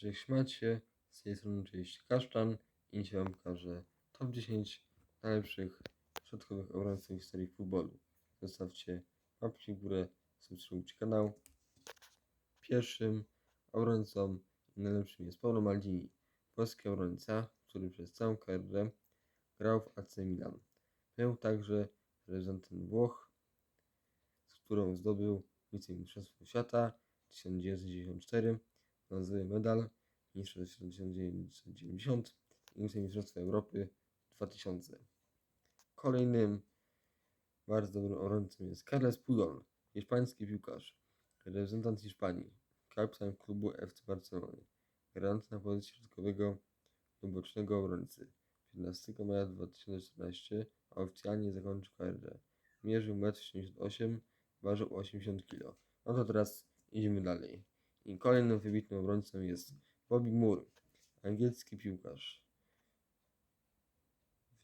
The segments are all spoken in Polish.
Cześć, jak się? Z tej strony oczywiście Kaszczan i dzisiaj wam pokażę top 10 najlepszych środkowych obrońców w historii futbolu. Zostawcie łapki w górę, subskrybujcie kanał. Pierwszym obrońcą najlepszym jest Paolo Maldini, polski obrońca, który przez całą karierę grał w AC Milan. Był także reprezentantem Włoch, z którą zdobył wicemistrzostwo świata 1994 brązowy medal Mistrzostw Świata 1990 i Europy 2000. Kolejnym bardzo dobrym obrońcą jest Carles Puyol, hiszpański piłkarz, reprezentant Hiszpanii, kapitan klubu FC Barcelony, grający na pozycji środkowego lub bocznego obrońcy. 15 maja 2014 oficjalnie zakończył karierę. Mierzył 1,78 m, ważył 80 kg. No to teraz idziemy dalej. I kolejnym wybitnym obrońcą jest Bobby Moore, angielski piłkarz.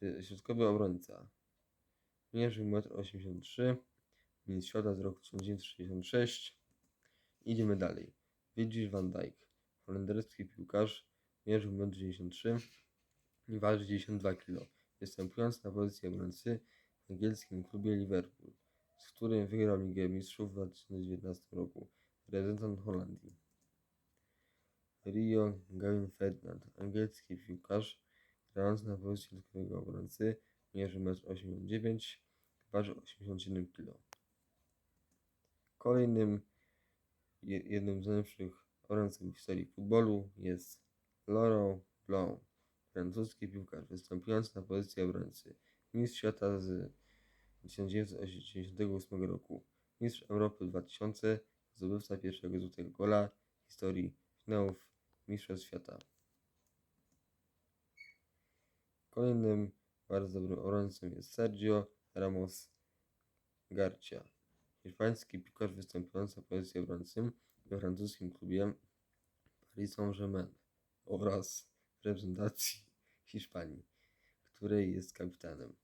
Wy- Środkowy obrońca. Mierzył 1,83 m, mistrz świata z roku 1966. Idziemy dalej. Virgil van Dijk, holenderski piłkarz. Mierzył 1,93 m i waży 92 kg. Występujący na pozycji obrońcy w angielskim klubie Liverpool, z którym wygrał Ligę Mistrzów w 2019 roku reprezentant Holandii. Rio Gavin Ferdinand, angielski piłkarz, grający na pozycji środkowego obrońcy, mierzy 1,89 m, waży 87 kg. Kolejnym, je- jednym z najlepszych obrońców w historii futbolu jest Laurent Blanc, francuski piłkarz występujący na pozycji obrońcy, mistrz świata z 1988 roku, mistrz Europy 2000, zdobywca pierwszego złotego gola w historii finałów Mistrzostw Świata. Kolejnym bardzo dobrym obrońcą jest Sergio Ramos Garcia, hiszpański piłkarz występujący na pozycji obrońcy we francuskim klubie Paris Saint-Germain oraz reprezentacji Hiszpanii, której jest kapitanem.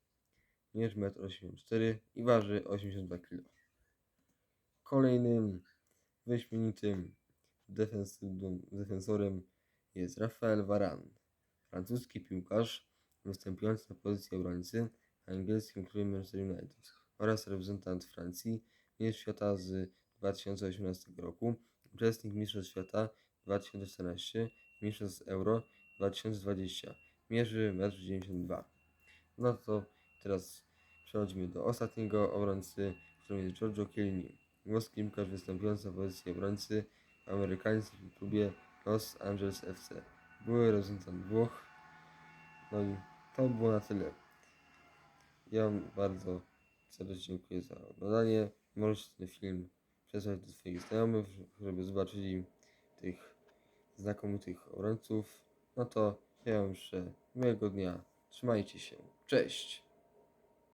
Mierzy 1,84 m i waży 82 kg. Kolejnym wyśmienitym defensorem jest Rafael Varane, francuski piłkarz występujący na pozycji obrońcy w angielskim klubie Manchester United oraz reprezentant Francji, mistrz świata z 2018 roku, uczestnik Mistrzostw Świata 2014, Mistrzostw Euro 2020. Mierzy 1,92 m. No to teraz przechodzimy do ostatniego obrońcy, którym jest Giorgio Chiellini, włoski piłkarz występujący na pozycji obrońcy w amerykańskim klubie Los Angeles FC. Były reprezentant Włoch. No i to było na tyle. Ja wam bardzo serdecznie dziękuję za oglądanie. Możecie ten film przesłać do swoich znajomych, żeby zobaczyli tych znakomitych obrońców. No to ja wam życzę miłego dnia. Trzymajcie się. Cześć!